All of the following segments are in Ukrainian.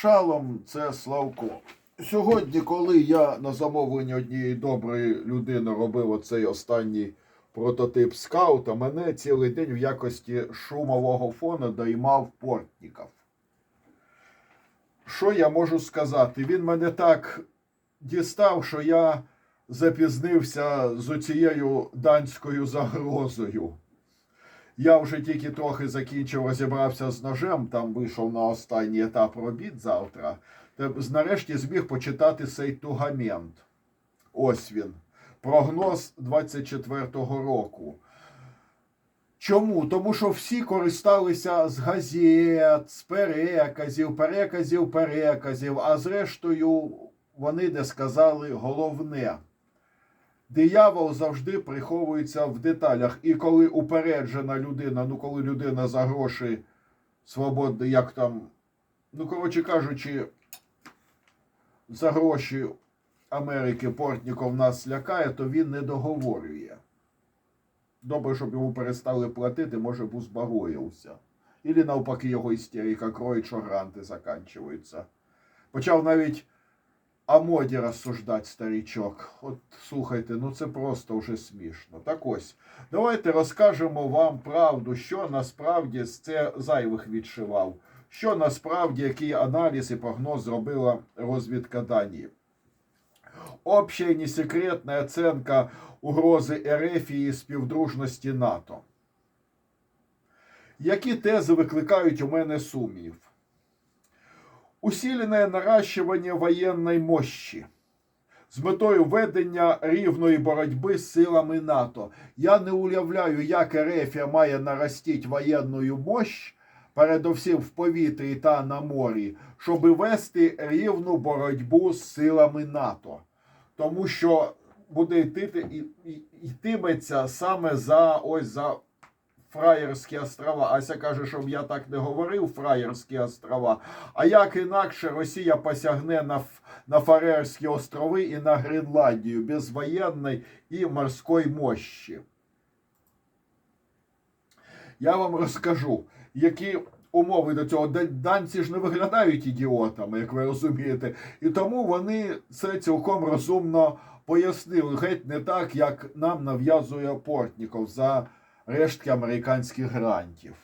Шалом це Славко. Сьогодні, коли я на замовлення однієї доброї людини робив оцей останній прототип скаута, мене цілий день в якості шумового фону доймав Портніков. Що я можу сказати? Він мене так дістав, що я запізнився з оцією данською загрозою. Я вже тільки трохи закінчив, розібрався з ножем, там вийшов на останній етап робіт завтра. Нарешті зміг почитати цей тугамент. Ось він. Прогноз 24-го року. Чому? Тому що всі користалися з газет, з переказів, переказів, переказів, а зрештою вони не сказали головне. Диявол завжди приховується в деталях. І коли упереджена людина, ну коли людина за гроші свободна, як там, ну коротше кажучи, за гроші Америки Портніков нас лякає, то він не договорює. Добре, щоб йому перестали платити, може б узбагоївся. Ілі навпаки його істерика кроє, що гранти заканчуються. Почав навіть о моді розсуждати старічок. От слухайте, ну це просто вже смішно. Так ось, давайте розкажемо вам правду, що насправді з це зайвих відшивав. Що насправді, який аналіз і прогноз зробила розвідка Данії. Общая несекретна оценка угрози РФ і співдружності НАТО. Які тези викликають у мене сумнів? Усиленное наращивание воєнної мощі з метою ведення рівної боротьби з силами НАТО. Я не уявляю, як РФ має наростити воєнну мощь, передовсім в повітрі та на морі, щоб вести рівну боротьбу з силами НАТО. Тому що буде йти, йтиметься саме за ось за Фраєрські острова. Ася каже, щоб я так не говорив, Фраєрські острова. А як інакше Росія посягне на, на Фарерські острови і на Гренландію без воєнної і морської мощі. Я вам розкажу, які умови до цього. Данці ж не виглядають ідіотами, як ви розумієте. І тому вони це цілком розумно пояснили. Геть не так, як нам нав'язує Портніков за рештки американських грантів.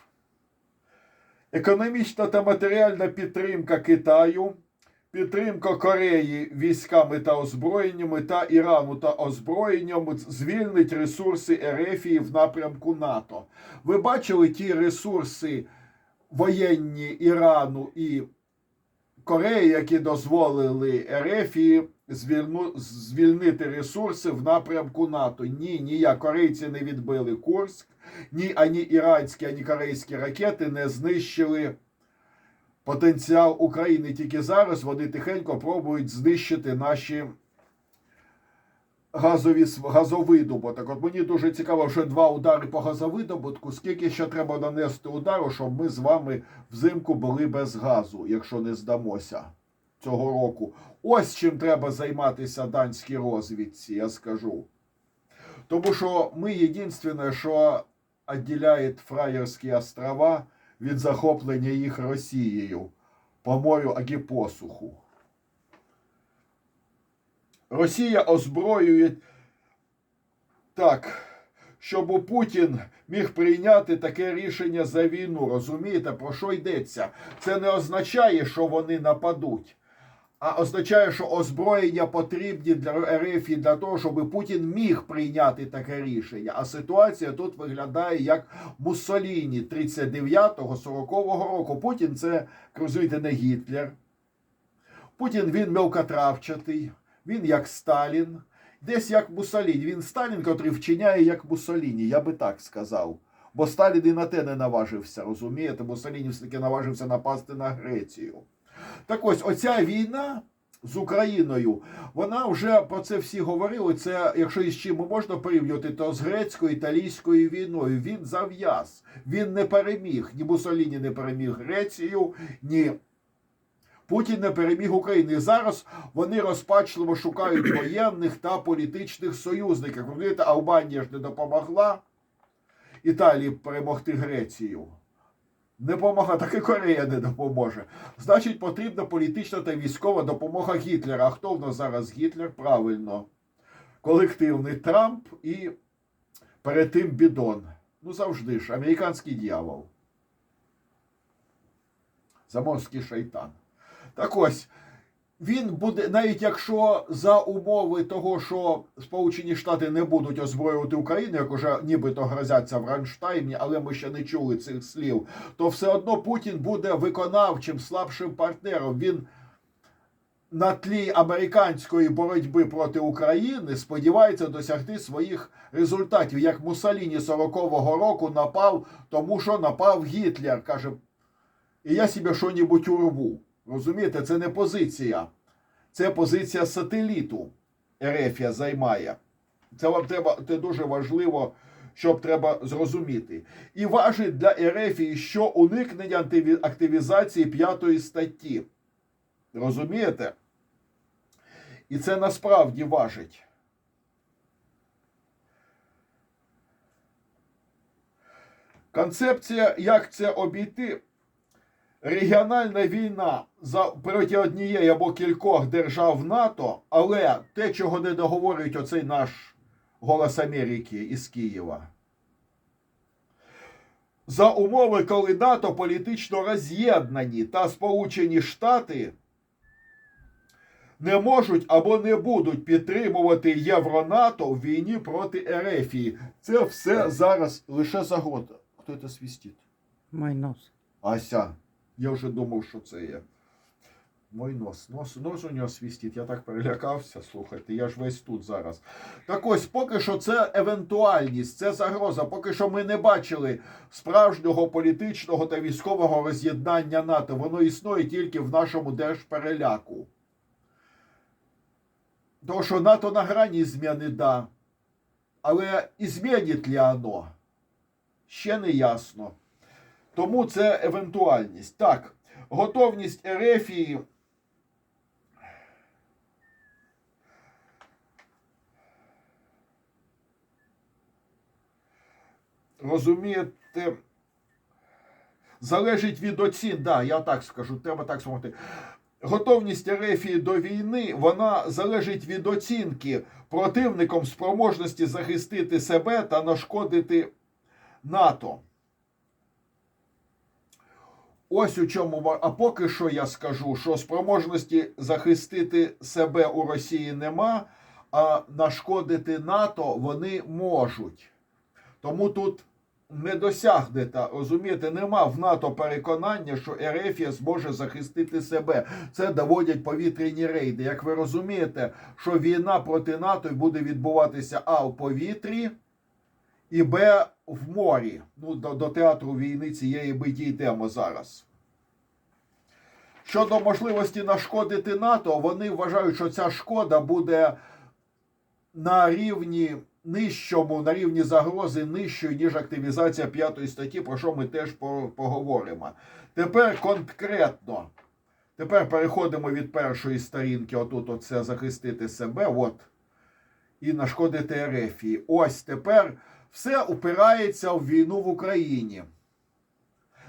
Економічна та матеріальна підтримка Китаю, підтримка Кореї військами та озброєннями та Ірану та озброєнням звільнить ресурси Ерефії в напрямку НАТО. Ви бачили ті ресурси воєнні Ірану і Кореї, які дозволили Ерефії звільнити ресурси в напрямку НАТО. Ні, ніяк корейці не відбили Курськ, ні ані іранські, ані корейські ракети не знищили потенціал України. Тільки зараз вони тихенько пробують знищити наші газові газовидобуток. От мені дуже цікаво, що два удари по газовидобутку. Скільки ще треба нанести удару, щоб ми з вами взимку були без газу, якщо не здамося цього року. Ось чим треба займатися данській розвідці, я скажу. Тому що ми єдине, що відділяє Фраєрські острова від захоплення їх Росією по морю агі посуху. Росія озброює так, щоб Путін міг прийняти таке рішення за війну. Розумієте, про що йдеться? Це не означає, що вони нападуть, а означає, що озброєння потрібні для РФ і для того, щоб Путін міг прийняти таке рішення. А ситуація тут виглядає як Муссоліні 39-40 року. Путін це, розумієте, не Гітлер. Путін він мелкотравчатий, він як Сталін, десь як Муссоліні. Він Сталін, котрий вчиняє як Муссоліні, я би так сказав. Бо Сталін і на те не наважився, розумієте? Муссоліні все-таки наважився напасти на Грецію. Так ось, оця війна з Україною, вона вже про це всі говорили. Це, якщо із чим можна порівнювати, то з грецькою італійською війною. Він зав'яз, він не переміг. Ні Муссоліні не переміг Грецію, ні Путін не переміг Україну. І зараз вони розпачливо шукають воєнних та політичних союзників. Розумієте, Албанія ж не допомогла Італії перемогти Грецію. Не помога, так і Корея не допоможе. Значить, потрібна політична та військова допомога Гітлера. А хто в нас зараз Гітлер? Правильно. Колективний Трамп і перед тим бідон. Ну завжди ж, американський дьявол. Заморський шайтан. Так ось, він буде, навіть якщо за умови того, що Сполучені Штати не будуть озброювати Україну, як уже нібито грозяться в Ранштайні, але ми ще не чули цих слів, то все одно Путін буде виконавчим слабшим партнером. Він на тлі американської боротьби проти України сподівається досягти своїх результатів. Як Муссоліні 40-го року напав, тому що напав Гітлер. Каже, і я себе що-небудь урву. Розумієте, це не позиція. Це позиція сателіту. Ерефія займає. Це вам треба, це дуже важливо, щоб треба зрозуміти. І важить для Ерефії, що уникнення активізації п'ятої статті. Розумієте? І це насправді важить. Концепція, як це обійти, регіональна війна за проти однієї або кількох держав НАТО, але те, чого не договорюють оцей наш голос Америки із Києва. За умови, коли НАТО політично роз'єднані та Сполучені Штати не можуть або не будуть підтримувати Євронато в війні проти Ерефії. Це все зараз лише загода. Хто це свістить? Мой нос. Ася. Я вже думав, що це є. Мой нос. Нос, нос у нього свістить. Я так перелякався. Слухайте, я ж весь тут зараз. Так ось, поки що це евентуальність, це загроза. Поки що ми не бачили справжнього політичного та військового роз'єднання НАТО. Воно існує тільки в нашому держпереляку. Тому що НАТО на грані зміни, да. Але і змінить ли оно? Ще не ясно. Тому це евентуальність. Так, готовність Ерефії. Розумієте, залежить від оцін. Да, я так скажу, треба так сказати. Готовність Ерефії до війни вона залежить від оцінки противником спроможності захистити себе та нашкодити НАТО. Ось у чому. А поки що я скажу, що спроможності захистити себе у Росії нема, а нашкодити НАТО вони можуть. Тому тут не досягнете, розумієте, нема в НАТО переконання, що Ерефія зможе захистити себе. Це доводять повітряні рейди. Як ви розумієте, що війна проти НАТО буде відбуватися А в повітрі і Б в морі. Ну, до, до театру війни цієї ми дійдемо зараз. Щодо можливості нашкодити НАТО, вони вважають, що ця шкода буде на рівні нижчому, на рівні загрози нижчої, ніж активізація п'ятої статті, про що ми теж поговоримо. Тепер конкретно. Тепер переходимо від першої сторінки, отут оце захистити себе, от, і нашкодити Ерефії. Ось тепер все упирається в війну в Україні.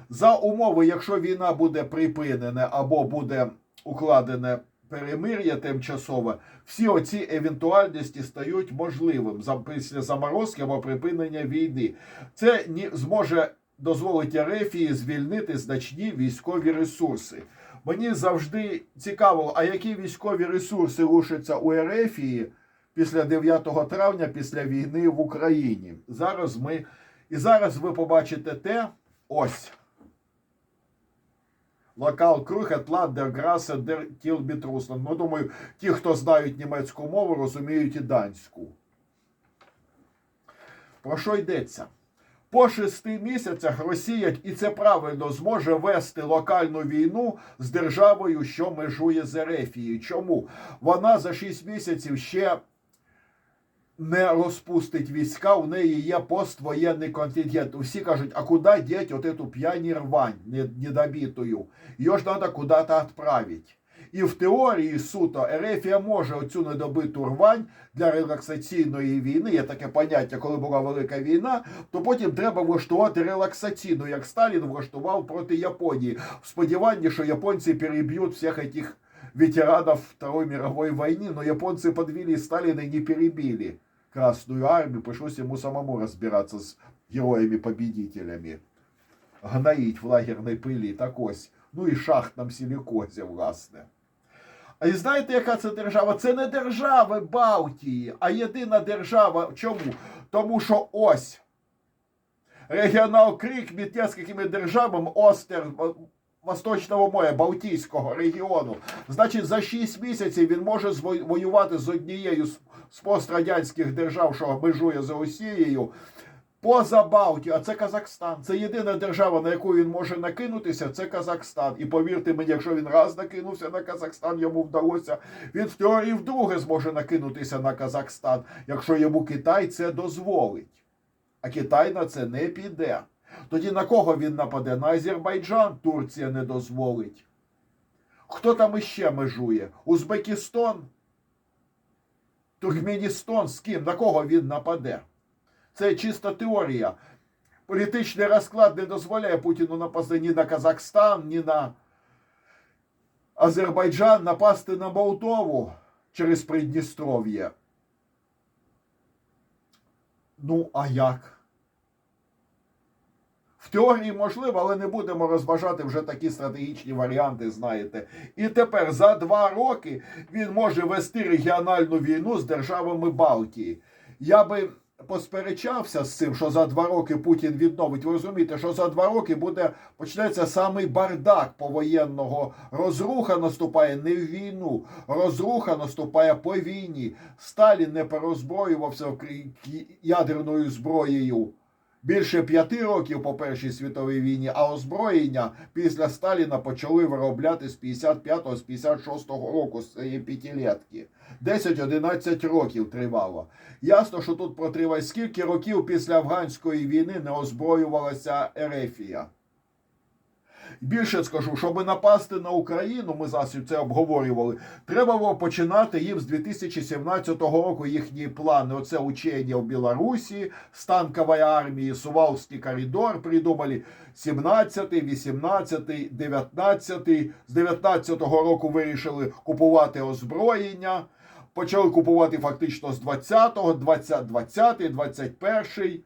За умови, якщо війна буде припинена або буде укладене перемир'я тимчасове, всі оці евентуальності стають можливим після заморозки або припинення війни. Це зможе дозволити Ерефії звільнити значні військові ресурси. Мені завжди цікаво, а які військові ресурси рушаться у Ерефії після 9 травня, після війни в Україні. Зараз ми. І зараз ви побачите те ось. Локал Крухет, Ладдер, Грасе, Дер Тілбіт Руслан. Ну, думаю, ті, хто знають німецьку мову, розуміють і данську. Про що йдеться? По шести місяцях Росія, і це правильно, зможе вести локальну війну з державою, що межує з Ерефією. Чому? Вона за шість місяців ще не розпустить війська, у неї є поствоєнний контингент. Усі кажуть, а куди деть от эту п'яні рвань недобитую? Ее ж надо куда-то отправить. І в теорії суто Ерефія може оцю недобиту рвань для релаксаційної війни. Є таке поняття, коли була велика війна, то потім треба влаштувати релаксаційну, як Сталін влаштував проти Японії, в сподіванні, що японці переб'ють всіх этих ветеранов Второй мировой войны, но японцы подвели Сталина и не перебили Красную армию, пришлось ему самому разбираться с героями-победителями. Гноїть в лагерній пилі, так ось. Ну і шахтном силікозі, власне. А і знаєте, яка це держава? Це не держава Балтії, а єдина держава. Чому? Тому що ось регіонал Крик від несколькими державами Остер Восточного моря, Балтійського регіону. Значить, за 6 місяців він може воювати з однією з з пострадянських держав, що межує з Росією, поза Балтію, а це Казахстан. Це єдина держава, на яку він може накинутися, це Казахстан. І повірте мені, якщо він раз накинувся на Казахстан, йому вдалося. Він в теорії вдруге зможе накинутися на Казахстан, якщо йому Китай це дозволить. А Китай на це не піде. Тоді на кого він нападе? На Азербайджан Турція не дозволить. Хто там іще межує? Узбекистан? Туркменістан з ким? На кого він нападе? Це чиста теорія. Політичний розклад не дозволяє Путіну напасти ні на Казахстан, ні на Азербайджан, напасти на Молдову через Придністров'я. Ну, а як? В теорії можливо, але не будемо розважати вже такі стратегічні варіанти, знаєте. І тепер за два роки він може вести регіональну війну з державами Балтії. Я би посперечався з цим, що за два роки Путін відновить. Ви розумієте, що за два роки буде почнеться самий бардак повоєнного. Розруха наступає не в війну, розруха наступає по війні. Сталін не перозброювався ядерною зброєю. Більше п'яти років по Першій світовій війні, а озброєння після Сталіна почали виробляти з 55-го, з 56-го року, з цієї п'ятилетки. 10-11 років тривало. Ясно, що тут протриває скільки років після афганської війни не озброювалася Ерефія. Більше скажу, щоб напасти на Україну, ми зараз це обговорювали. Треба було починати їм з 2017 року їхні плани. Оце учення в Білорусі з танкової армії, Сувалський коридор придумали 17, 18, 19. З 19 року вирішили купувати озброєння. Почали купувати фактично з 20-го, 20, 20, 21.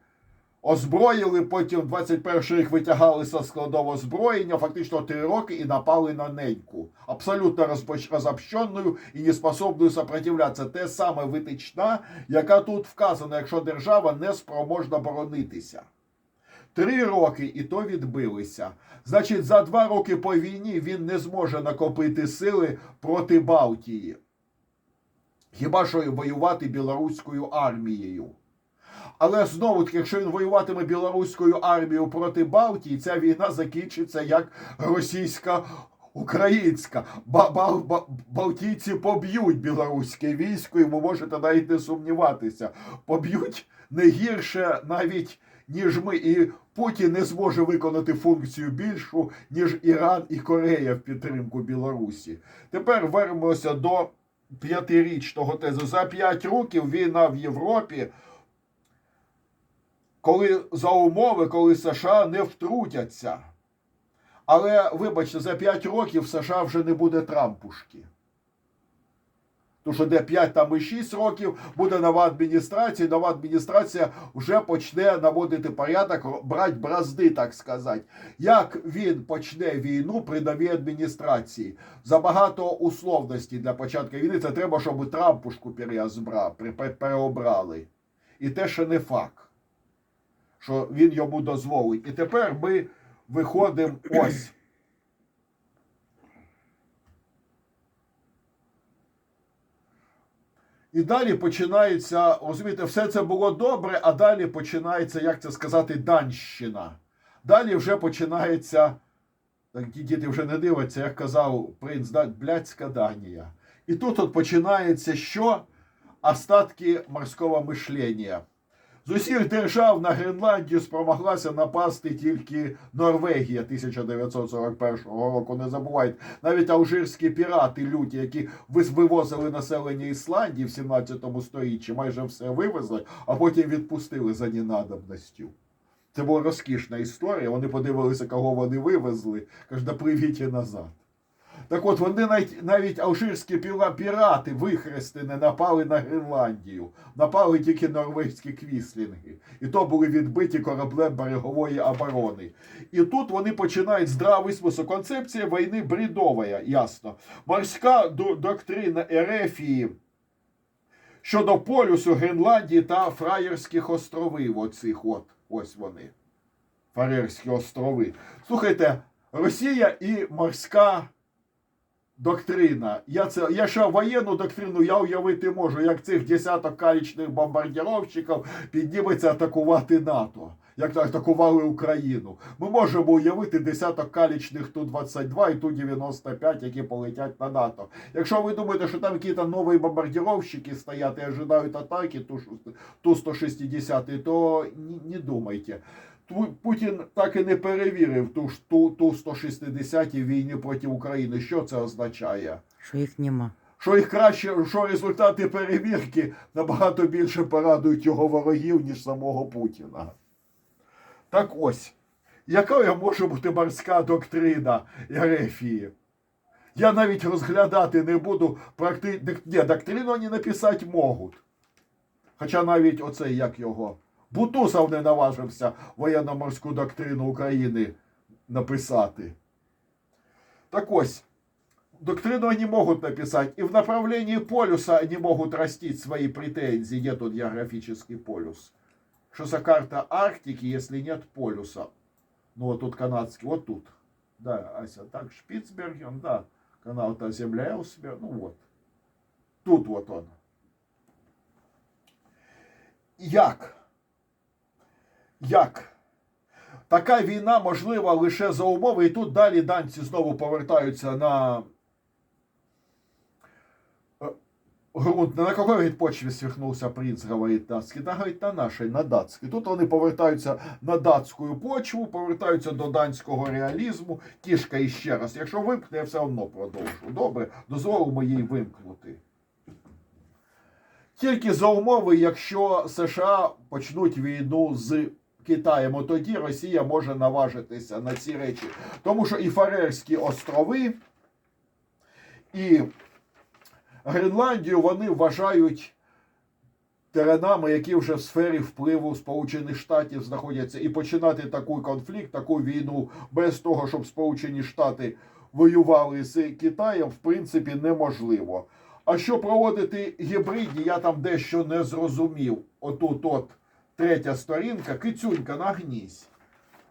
Озброїли, потім 21 рік витягалися з складового озброєння, фактично три роки і напали на неньку. Абсолютно розобщеною і неспособною сопротивлятися. Те саме витична, яка тут вказана, якщо держава не спроможна боронитися. Три роки і то відбилися. Значить, за два роки по війні він не зможе накопити сили проти Балтії. Хіба що воювати білоруською армією. Але знову таки, якщо він воюватиме білоруською армією проти Балтії, ця війна закінчиться як російська. Українська ба ба ба Балтійці поб'ють білоруське військо, і ви можете навіть не сумніватися. Поб'ють не гірше навіть ніж ми, і Путін не зможе виконати функцію більшу, ніж Іран і Корея в підтримку Білорусі. Тепер вернемося до п'ятирічного тезу. За п'ять років війна в Європі коли за умови, коли США не втрутяться. Але, вибачте, за 5 років США вже не буде Трампушки. Тому що де 5 там і 6 років буде нова адміністрація, і нова адміністрація вже почне наводити порядок, брати бразди, так сказати. Як він почне війну при новій адміністрації? Забагато условностей для початку війни. Це треба, щоб Трампушку переобрали. І те ще не факт що він йому дозволить. І тепер ми виходимо ось. І далі починається, розумієте, все це було добре, а далі починається, як це сказати, данщина. Далі вже починається, так діти вже не дивляться, як казав принц, блядська Данія. І тут от починається що? Остатки морського мишлення. З усіх держав на Гренландію спромоглася напасти тільки Норвегія 1941 року. Не забувайте, навіть алжирські пірати люті, які вивозили населення Ісландії в 17 сторіччі, майже все вивезли, а потім відпустили за ненадобностю. Це була розкішна історія. Вони подивилися, кого вони вивезли. Кажуть, да привіть назад. Так от вони навіть, навіть алжирські піра- пірати вихрестини напали на Гренландію. Напали тільки норвезькі квіслінги. І то були відбиті кораблем берегової оборони. І тут вони починають здравий смисл. Концепція війни бредова, ясно. Морська доктрина Ерефії щодо полюсу Гренландії та Фраєрських островів. Оцих от, ось вони. Фарерські острови. Слухайте, Росія і морська доктрина. Я це я ще воєнну доктрину я уявити можу, як цих десяток калічних бомбардировщиків підніметься атакувати НАТО. Як атакували Україну. Ми можемо уявити десяток калічних Ту-22 і Ту-95, які полетять на НАТО. Якщо ви думаєте, що там якісь нові бомбардировщики стоять і ожидають атаки Ту-160, то не, не думайте. Путін так і не перевірив ту, ж- ту, ту 160 війні проти України. Що це означає? Що їх нема. Що їх краще, що результати перевірки набагато більше порадують його ворогів, ніж самого Путіна. Так ось, якою може бути морська доктрина Ерефії? Я навіть розглядати не буду практи... Ні, доктрину вони написати можуть. Хоча навіть оцей, як його, Бутусов не наважився воєнно-морську доктрину України написати. Так ось, доктрину они могут написать, и в направлении полюса они могут растить свои претензии. Где тут географический полюс? Что за карта Арктики, если нет полюса? Ну, вот тут канадский, вот тут. Да, Ася, так, Шпицберген, да. Канал-то Земля Элсберг, ну вот. Тут вот он. Як? Як? Така війна можлива лише за умови, і тут далі данці знову повертаються на е, грунт. На какой говорит, почве свихнувся принц, говорить датський? Да, говорить, на нашій, на датській. Тут вони повертаються на датську почву, повертаються до данського реалізму. Кішка іще раз. Якщо вимкне, я все одно продовжу. Добре, дозволимо їй вимкнути. Тільки за умови, якщо США почнуть війну з Китаєм, от тоді Росія може наважитися на ці речі. Тому що і Фарерські острови, і Гренландію вони вважають теренами, які вже в сфері впливу Сполучених Штатів знаходяться, і починати такий конфлікт, таку війну без того, щоб Сполучені Штати воювали з Китаєм, в принципі, неможливо. А що проводити гібридні, я там дещо не зрозумів. Отут от третя сторінка, кицюнька, нагнізь.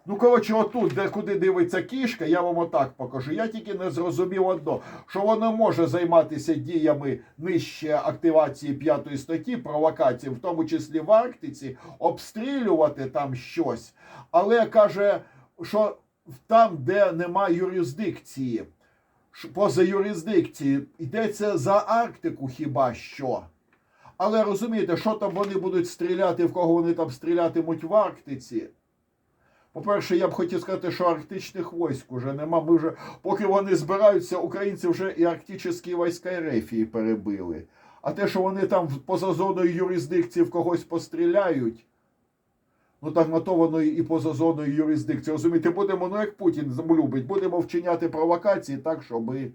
Ну, коротше, отут, де куди дивиться кішка, я вам отак покажу. Я тільки не зрозумів одно, що воно може займатися діями нижче активації п'ятої статті, провокації, в тому числі в Арктиці, обстрілювати там щось. Але каже, що там, де немає юрисдикції, поза юрисдикції, йдеться за Арктику хіба що. Але розумієте, що там вони будуть стріляти, в кого вони там стрілятимуть в Арктиці. По-перше, я б хотів сказати, що арктичних військ уже нема. Ми вже, поки вони збираються, українці вже і арктичні війська Ерефії перебили. А те, що вони там поза зоною юрисдикції в когось постріляють, ну так на то воно і поза зоною юрисдикції. Розумієте, будемо, ну як Путін любить, будемо вчиняти провокації так, щоби.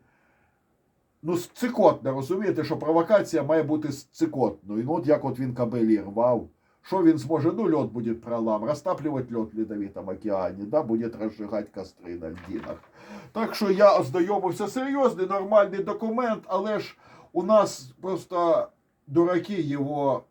Ну, цикотне, розумієте, що провокація має бути цикотною. Ну, от як от він кабелі рвав. Що він зможе? Ну, лед буде пролам, розтаплювати лед в ледовитом океані, да, буде розжигати костри на льдинах. Так що я ознайомився серйозний, нормальний документ, але ж у нас просто дураки його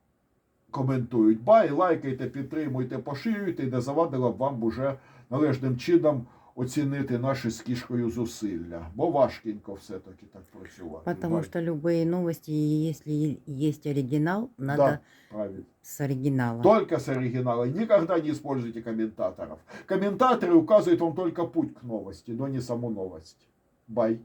коментують. Бай, лайкайте, підтримуйте, поширюйте, і не завадило б вам уже належним чином оцінити наші з кішкою зусилля. Бо важкенько все-таки так працювати. Потому Бай. что любые новости, если есть оригинал, надо Да, правильно. с оригинала. Только с оригинала. Никогда не используйте комментаторов. Комментаторы указывают вам только путь к новости, но не саму новость. Бай.